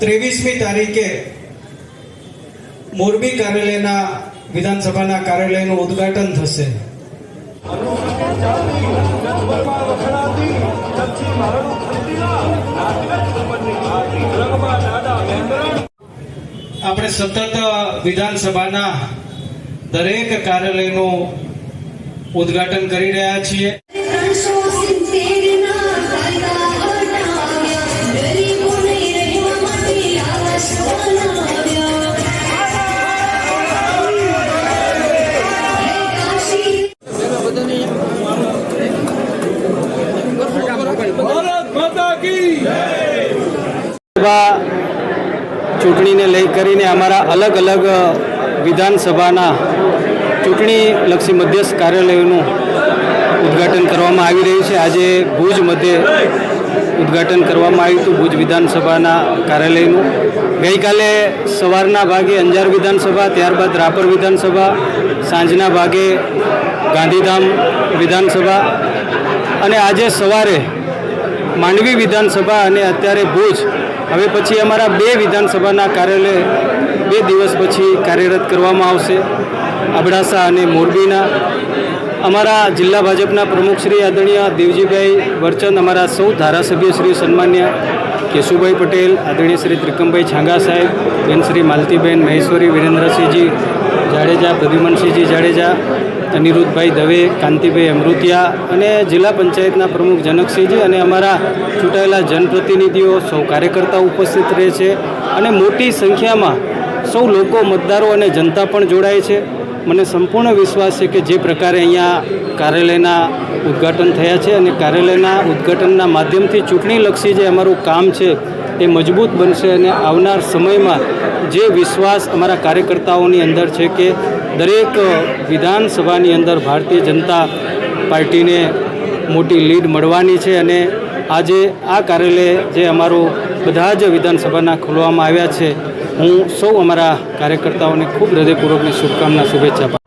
ત્રેવીસમી તારીખે મોરબી કાર્યાલયના વિધાનસભાના કાર્યાલયનું ઉદ્ઘાટન થશે. આપણે સતત વિધાનસભાના દરેક કાર્યાલયનું ઉદ્ઘાટન કરી રહ્યા છીએ. વિધાનસભા ચૂંટણીને લઈ કરીને અમારા અલગ અલગ વિધાનસભાના ચૂંટણીલક્ષી મધ્યસ્થ કાર્યાલયોનું ઉદ્ઘાટન કરવામાં આવી રહ્યું છે. આજે ભુજ મધ્યે ઉદ્ઘાટન કરવામાં આવ્યું હતું ભુજ વિધાનસભાના કાર્યાલયનું. ગઈકાલે સવારના ભાગે અંજાર વિધાનસભા, ત્યારબાદ રાપર વિધાનસભા, સાંજના ભાગે ગાંધીધામ વિધાનસભા અને આજે સવારે માંડવી વિધાનસભા અને અત્યારે ભુજ હવે પછી અમારા બે વિધાનસભાના કાર્યાલય બે દિવસ પછી કાર્યરત કરવામાં આવશે. અબડાસા અને મોરબીના. અમારા જિલ્લા ભાજપના પ્રમુખ શ્રી આદરણીય દેવજીભાઈ વરચંદ, અમારા સૌ ધારાસભ્ય શ્રી સન્માન્ય કેશુભાઈ પટેલ, આદરણીય શ્રી ત્રિકમભાઈ છાંગા સાહેબ, બેન શ્રી માલતીબેન મહેશ્વરી, વિરેન્દ્રસિંહજી જાડેજા, પ્રદ્યુમનસિંહજી જાડેજા, અનિરુદ્ધભાઈ દવે, કાંતિભાઈ અમૃતિયા અને જિલ્લા પંચાયતના પ્રમુખ જનકસિંહજી અને અમારા ચૂંટાયેલા જનપ્રતિનિધિઓ સૌ કાર્યકર્તાઓ ઉપસ્થિત રહે છે અને મોટી સંખ્યામાં સૌ લોકો મતદારો અને જનતા પણ જોડાય છે. મને સંપૂર્ણ વિશ્વાસ છે કે જે પ્રકારે અહીંયા કાર્યાલયના ઉદ્ઘાટન થયા છે અને કાર્યાલયના ઉદ્ઘાટનના માધ્યમથી ચૂંટણીલક્ષી જે અમારું કામ છે એ મજબૂત બનશે અને આવનાર સમયમાં જે વિશ્વાસ અમારા કાર્યકર્તાઓની અંદર છે કે દરેક વિધાનસભાની અંદર ભારતીય જનતા પાર્ટીને મોટી લીડ મળવાની છે અને આજે આ કાર્યાલય જે અમારું બધા જ વિધાનસભાના ખોલવામાં આવ્યા છે હું સૌ અમારા કાર્યકર્તાઓને ખૂબ હૃદયપૂર્વકની શુભકામના શુભેચ્છા